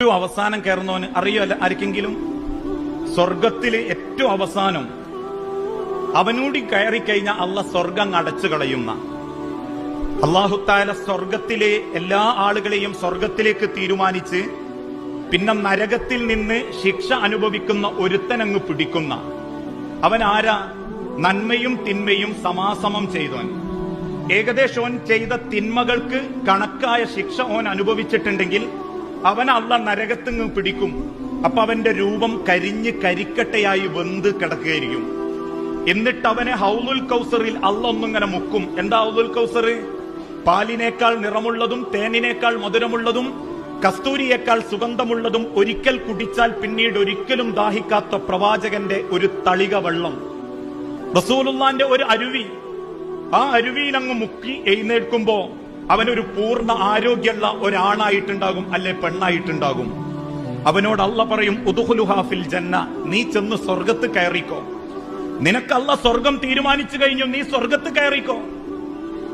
ഏറ്റവും അവസാനം കയറുന്നവന് അറിയല്ല ആർക്കെങ്കിലും? സ്വർഗത്തിലെ ഏറ്റവും അവസാനം. അവനൂടി കയറി കഴിഞ്ഞ അല്ല സ്വർഗം അടച്ചു കളയുന്ന. അള്ളാഹുത്താല സ്വർഗത്തിലെ എല്ലാ ആളുകളെയും സ്വർഗത്തിലേക്ക് തീരുമാനിച്ച് പിന്നെ നരകത്തിൽ നിന്ന് ശിക്ഷ അനുഭവിക്കുന്ന ഒരുത്തനങ്ങ് പിടിക്കുന്ന. അവൻ ആരാ? നന്മയും തിന്മയും സമാസമം ചെയ്തവൻ. ഏകദേശം ഓൻ ചെയ്ത തിന്മകൾക്ക് കണക്കായ ശിക്ഷ ഓൻ അനുഭവിച്ചിട്ടുണ്ടെങ്കിൽ അവൻ അള്ള നരകത്തിങ്ങ് പിടിക്കും. അപ്പൊ അവന്റെ രൂപം കരിഞ്ഞ് കരിക്കട്ടയായി വെന്ത് കിടക്കുകയായിരിക്കും. എന്നിട്ട് അവനെ ഹൗലുൽ കൗസറിൽ അള്ള ഒന്നിങ്ങനെ മുക്കും. എന്താ ഹൗലുൽ കൗസർ? പാലിനേക്കാൾ നിറമുള്ളതും തേനിനേക്കാൾ മധുരമുള്ളതും കസ്തൂരിയേക്കാൾ സുഗന്ധമുള്ളതും ഒരിക്കൽ കുടിച്ചാൽ പിന്നീട് ഒരിക്കലും ദാഹിക്കാത്ത പ്രവാചകന്റെ ഒരു തളിക വെള്ളം. റസൂലുള്ളാന്റെ ഒരു അരുവി. ആ അരുവിയിൽ അങ്ങ് മുക്കി എഴുന്നേൽക്കുമ്പോ അവനൊരു പൂർണ ആരോഗ്യമുള്ള ഒരാണായിട്ടുണ്ടാകും അല്ലെ പെണ്ണായിട്ടുണ്ടാകും. അവനോട് അല്ല പറയും ഉദുഹുലുഹാഫിൽ ജന്ന നീ ചെന്ന് സ്വർഗത്ത് കയറിക്കോ. നിനക്കല്ല സ്വർഗം തീരുമാനിച്ചു കഴിഞ്ഞു നീ സ്വർഗത്ത് കയറിക്കോ.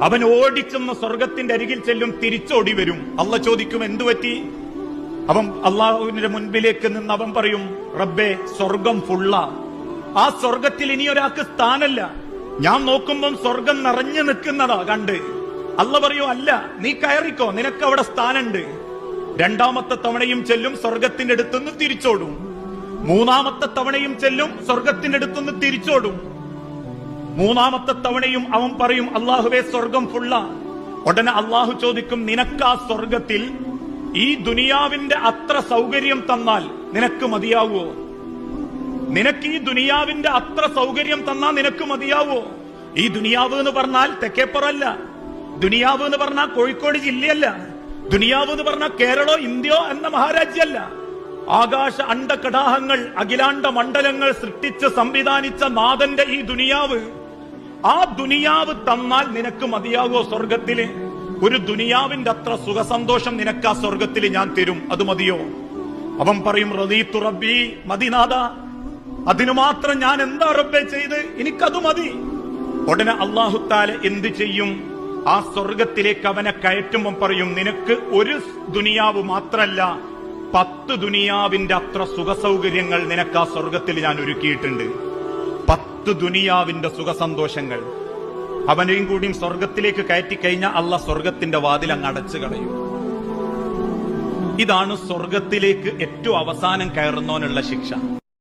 അവൻ ഓടിച്ചെന്ന് സ്വർഗത്തിന്റെ അരികിൽ ചെല്ലും തിരിച്ചോടി വരും. അല്ല ചോദിക്കും എന്തു പറ്റി? അവൻ അള്ളാഹുവിന്റെ മുൻപിലേക്ക് നിന്ന് അവൻ പറയും റബ്ബേ സ്വർഗം ഫുള്ള ആ. സ്വർഗത്തിൽ ഇനി ഒരാൾക്ക് സ്ഥാനല്ല ഞാൻ നോക്കുമ്പം സ്വർഗം നിറഞ്ഞു നിൽക്കുന്നതാ കണ്ട്. അല്ല പറയൂ അല്ല. നീ കയറിക്കോ നിനക്ക് അവിടെ സ്ഥാനുണ്ട്. രണ്ടാമത്തെ തവണയും ചെല്ലും സ്വർഗത്തിന്റെ അടുത്തുനിന്ന് തിരിച്ചോടും. മൂന്നാമത്തെ തവണയും ചെല്ലും സ്വർഗത്തിന്റെ അടുത്തുനിന്ന് തിരിച്ചോടും. മൂന്നാമത്തെ തവണയും അവൻ പറയും അള്ളാഹുവേ സ്വർഗം ഫുള്ള ഉടനെ അള്ളാഹു ചോദിക്കും നിനക്ക് ആ സ്വർഗത്തിൽ ഈ ദുനിയാവിന്റെ അത്ര സൗകര്യം തന്നാൽ നിനക്ക് മതിയാവോ? നിനക്ക് ഈ ദുനിയാവിന്റെ അത്ര സൗകര്യം തന്നാൽ നിനക്ക് മതിയാവോ? ഈ ദുനിയാവ് എന്ന് പറഞ്ഞാൽ തെക്കേപ്പുറല്ല ദുനിയാവ് എന്ന് പറഞ്ഞാൽ കോഴിക്കോട് ജില്ലയല്ല. ദുനിയാവ് എന്ന് പറഞ്ഞാൽ കേരളോ ഇന്ത്യയോ എന്ന മഹാരാജ്യമല്ല ആകാശ അണ്ടകടാഹങ്ങൾ അഖിലാണ്ട മണ്ഡലങ്ങൾ സൃഷ്ടിച്ച് സംവിധാനിച്ച നാഥന്റെ ഈ ദുനിയാവ്. ആ ദുനിയാവ് തന്നാൽ നിനക്ക് മതിയാകോ സ്വർഗത്തിൽ? ഒരു ദുനിയാവിന്റെ അത്ര സുഖസന്തോഷം നിനക്ക് ആ സ്വർഗത്തിൽ ഞാൻ തരും. അത് മതിയോ? അവൻ പറയും റദീത്തു റബ്ബി മതിനാഥ അതിനു മാത്രം ഞാൻ എന്താ റബ്ബെ ചെയ്ത്? എനിക്കത് മതി. ഉടനെ അള്ളാഹുത്താല എന്ത് ചെയ്യും? ആ സ്വർഗത്തിലേക്ക് അവനെ കയറ്റുമ്പോൾ പറയും നിനക്ക് ഒരു ദുനിയാവ് മാത്രല്ല പത്ത് ദുനിയാവിന്റെ അത്ര സുഖസൗകര്യങ്ങൾ നിനക്ക് ആ സ്വർഗത്തിൽ ഞാൻ ഒരുക്കിയിട്ടുണ്ട്. പത്ത് ദുനിയാവിന്റെ സുഖസന്തോഷങ്ങൾ. അവനെയും കൂടിയും സ്വർഗത്തിലേക്ക് കയറ്റി കഴിഞ്ഞാൽ അല്ല സ്വർഗത്തിന്റെ വാതിൽ അങ്ങ് അടച്ചു കളയും. ഇതാണ് സ്വർഗത്തിലേക്ക് ഏറ്റവും അവസാനം കയറുന്നവനുള്ള ശിക്ഷ.